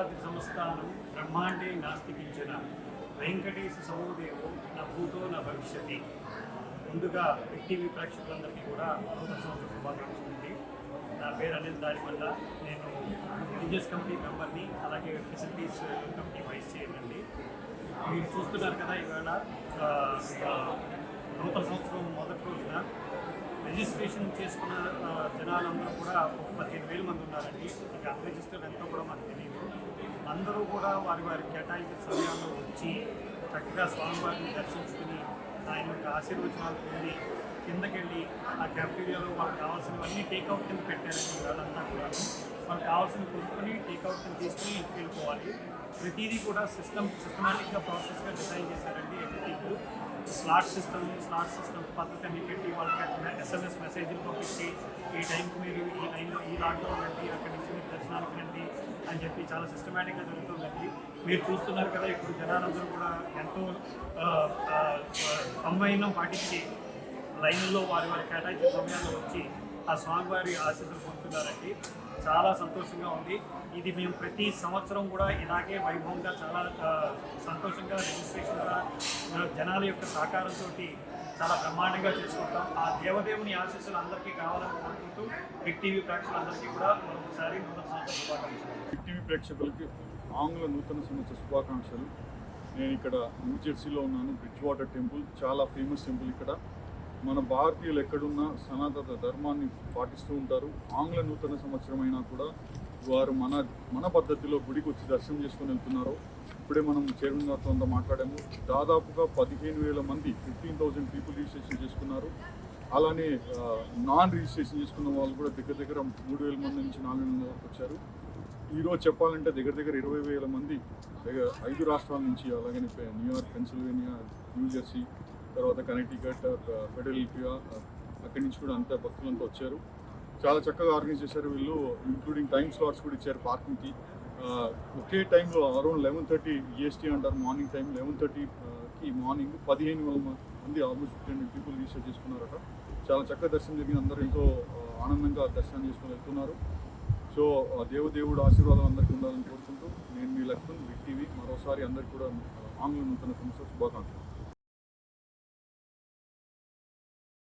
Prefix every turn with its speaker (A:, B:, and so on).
A: వేదాద్రి సంస్థానం బ్రహ్మాండే నాస్తికించిన వెంకటేశ సమూదేవు నా భూతో నా భవిష్యతి. ముందుగా టీవీ ప్రేక్షకులందరికీ కూడా నూతన సంవత్సర శుభాకాంక్షలు నా పేరు అనిల్ దాడిమల్ల నేను రిలీజియస్ కమిటీ మెంబర్ని అలాగే ఫెసిలిటీస్ కమిటీ వైస్ చైర్మన్ అండి. మీరు చూస్తున్నారు కదా ఈవేళ నూతన సంవత్సరం మొదటి రోజున రిజిస్ట్రేషన్ చేసుకున్న జనాలందరూ కూడా ఒక పదిహేను వేల మంది ఉన్నారండి. ఇంకా అన్రిజిస్టర్డ్ ఎంతో కూడా మనకు తెలియదు. అందరూ కూడా వారి వారి కేటాయించిన సమయాల్లో వచ్చి చక్కగా స్వామివారిని దర్శించుకుని ఆయన యొక్క ఆశీర్వచనాలు పొంది కిందకెళ్ళి ఆ క్యాఫ్టీరియాలో వాళ్ళకి కావాల్సినవన్నీ టేక్అవుట్ కింద పెట్టారని వాళ్ళంతా కూడా వాళ్ళకి కావాల్సిన కొనుక్కొని టేక్అవుట్ కింద తీసుకుని ఇంటికి వెళ్ళిపోవాలి ప్రతిదీ కూడా సిస్టమ్ సిస్టమాటిక్గా ప్రాసెస్గా డిజైన్ చేశారండి everything slot system slot system పద్ధతి అన్ని పెట్టి వాళ్ళకి ఎస్ఎంఎస్ మెసేజ్లు పంపించి ఈ టైంకి మీరు ఈ లైన్లో ఈ లాట్లో రండి అక్కడి నుంచి మీరు దర్శనానికి రండి అని చెప్పి చాలా సిస్టమేటిక్గా జరుగుతుందండి మీరు చూస్తున్నారు కదా ఇప్పుడు జనాలందరూ కూడా ఎంతో అమ్మాయినం పాటించి లైన్లో వారి వారి కేటాయించిన సమయాల్లో వచ్చి ఆ స్వామివారి ఆశీస్సులు పొందుతున్నారండి. చాలా సంతోషంగా ఉంది. ఇది మేము ప్రతి సంవత్సరం కూడా ఇలాగే వైభవంగా చాలా ఆ, సంతోషంగా రిజిస్ట్రేషన్ కూడా జనాల యొక్క సహకారంతో చాలా బ్రహ్మాండంగా చేసుకుంటాం. ఆ దేవదేవుని ఆశీస్సులు అందరికీ కావాలని కోరుకుంటూ బిగ్ టీవీ ప్రేక్షకులందరికీ కూడా మరొకసారి నూతన సంవత్సర శుభాకాంక్షలు.
B: టీవీ ప్రేక్షకులకి ఆంగ్ల నూతన సంవత్సర శుభాకాంక్షలు. నేను ఇక్కడ న్యూ జెర్సీలో ఉన్నాను బ్రిడ్జ్ వాటర్ టెంపుల్ చాలా ఫేమస్ టెంపుల్ ఇక్కడ. మన భారతీయులు ఎక్కడున్నా సనాతన ధర్మాన్ని పాటిస్తూ ఉంటారు. ఆంగ్ల నూతన సంవత్సరం అయినా కూడా వారు మన మన పద్ధతిలో గుడికి వచ్చి దర్శనం చేసుకొని వెళ్తున్నారు. ఇప్పుడే మనం చైర్మన్ గారితో అంతా మాట్లాడాము. దాదాపుగా పదిహేను వేల మంది ఫిఫ్టీన్ థౌసండ్ పీపుల్ రిజిస్ట్రేషన్ చేసుకున్నారు. అలానే నాన్ రిజిస్ట్రేషన్ చేసుకున్న వాళ్ళు కూడా దగ్గర దగ్గర మూడు వేల మంది నుంచి నాలుగు వేల మంది వరకు వచ్చారు. ఈరోజు చెప్పాలంటే దగ్గర దగ్గర ఇరవై వేల మంది దగ్గర ఐదు రాష్ట్రాల నుంచి అలాగే New York Pennsylvania New Jersey తర్వాత కనెక్టికట్ ఫెడరల్పియా అక్కడి నుంచి కూడా అంత భక్తులంతా వచ్చారు. చాలా చక్కగా ఆర్గనైజ్ చేశారు వీళ్ళు ఇంక్లూడింగ్ టైం స్లాట్స్ కూడా ఇచ్చారు పార్కింగ్కి. ఒకే టైంలో అరౌండ్ లెవెన్ థర్టీ ఈఎస్టీ అంటారు మార్నింగ్ టైం లెవెన్ థర్టీకి మార్నింగ్ పదిహేను వేల మంది ఆల్మోస్ట్ ఫిఫ్టీన్ పీపుల్ రిజిస్టర్ చేసుకున్నారట. చాలా చక్కగా దర్శనం జరిగింది. అందరూ ఎంతో ఆనందంగా దర్శనం చేసుకుని వెళ్తున్నారు. సో ఆ దేవదేవుడు ఆశీర్వాదం అందరికీ ఉండాలని కోరుకుంటూ నేను మీ లక్ష్మణ్ బిగ్ టీవీ మరోసారి అందరికీ కూడా ఆంగ్లం ఆంగ్ల నూతన సంవత్సర శుభాకాంక్షలు.